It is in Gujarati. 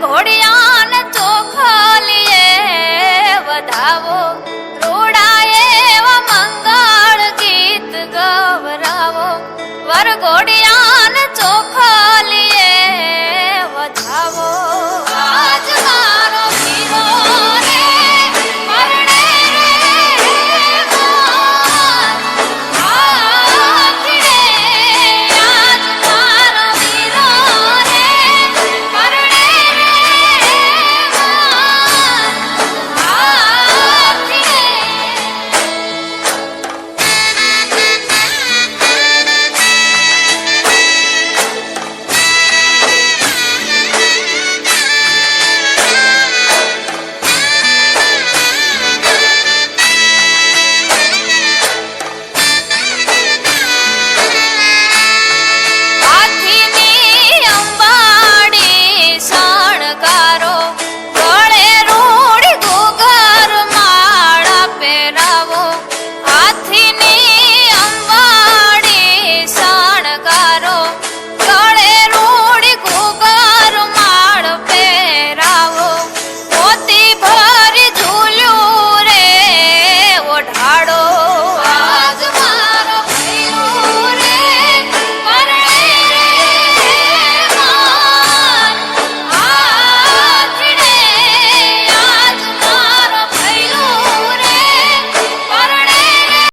ઘોડિયાન ચોખલીએ વધાવો. રૂડાએ મંગળ ગીત ગવરાવો વર ઘોડિયા